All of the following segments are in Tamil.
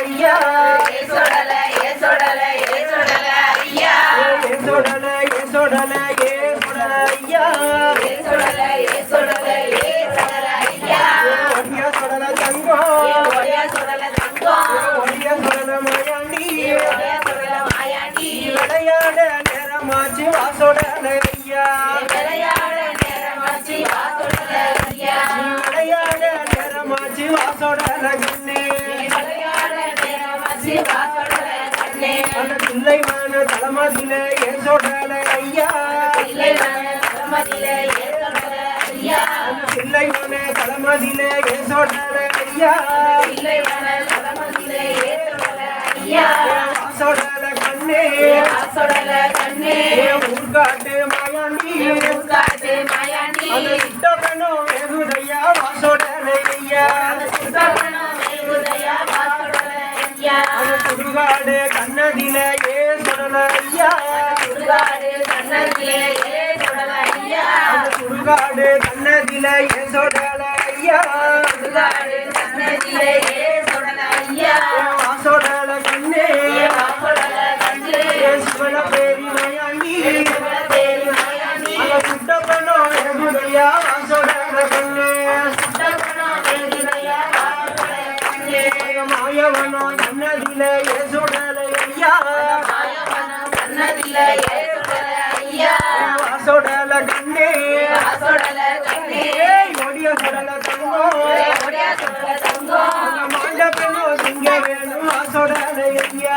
ஐயா. ஏ சொடல ஏ சொடல ஏ சொடல ஐயா. ஏ சொடல ஏ சொடல ஏ சொடல ஐயா. ஏ சொடல ஏ சொடல ஏ சொடல ஐயா. ஒடியா சொடல தங்கம். ஏ ஒடியா சொடல தங்கம். ஒடியா சொடல மாயாண்டி. ஏ ஒடியா சொடல மாயாண்டி. விளையாட நேரமாச்சு வாசோடல ஐயா விளையாட நேரமாச்சு வா சொடல ஐயா விளையாட நேரமாச்சு வாசோடல கண்ணே அந்த பிள்ளைமான தலைமதில ஏ சொடல ஐயா? இல்லை மன சமதிலே ஏ சொடல ஐயா அந்த சுடுகாடு கண்ணதில ஏ சொடல ஐயா சுடுகாடு கண்ணத்திலே ஏ சொடல ஐயா அந்த சுடுகாடு கண்ணதில ஏ சொடல ஐயா சுடுகாடு கண்ணதில ஏ ஐயா. மாயவனம் கண்ணத்திலே ஐயா வாசோடல கண்ணே. வா கண்ணே ஒடிய சொடல தங்கம் ஒடியா மாண்ட பெண்ணோ திங்க வேணும் ஐயா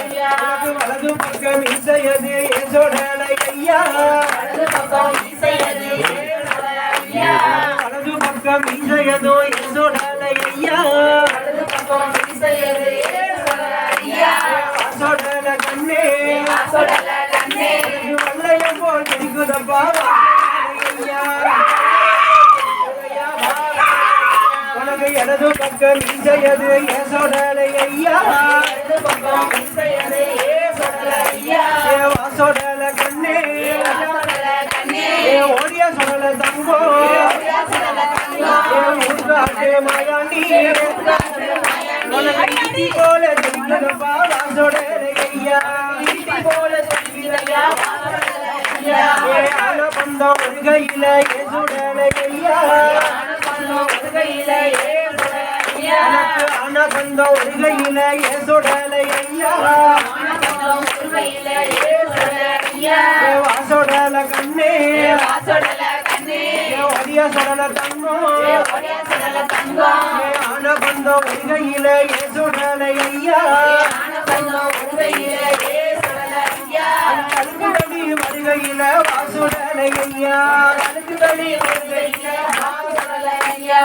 ஐயா. வலது பக்கம் இசையது ஏ ஐயா. வலது பக்கம் இசையது வலது பக்கம் இசையதோ எனது பக்கம் இசையது ஏ சொடல ஐயா. பக்கம் இசையது ஏ சொடல ஐயா ஏ கண்ணே கண்ணே ஓடிய சொடல தங்கோ. மாயாண்டி போல தெரியுதப்பா வாசோடல ஐயா போல தெரியுதையா வா சொடல ஐயா. ஏ ஆன பந்தம் ஒருகையில ஏ சுடல ஐயா. ஆனப்பந்தம் ஒருகையிலே ஏ எனக்கு ஆன பந்தம் ஒருகையில ஐயா. வாசோடல கண்ணே. வா கண்ணே ஏ சொடல தங்கம் ஒடியா சொடல தங்கம் ஐயா. ஐயா வருகையில வாசுடல ஐயா ஐயா.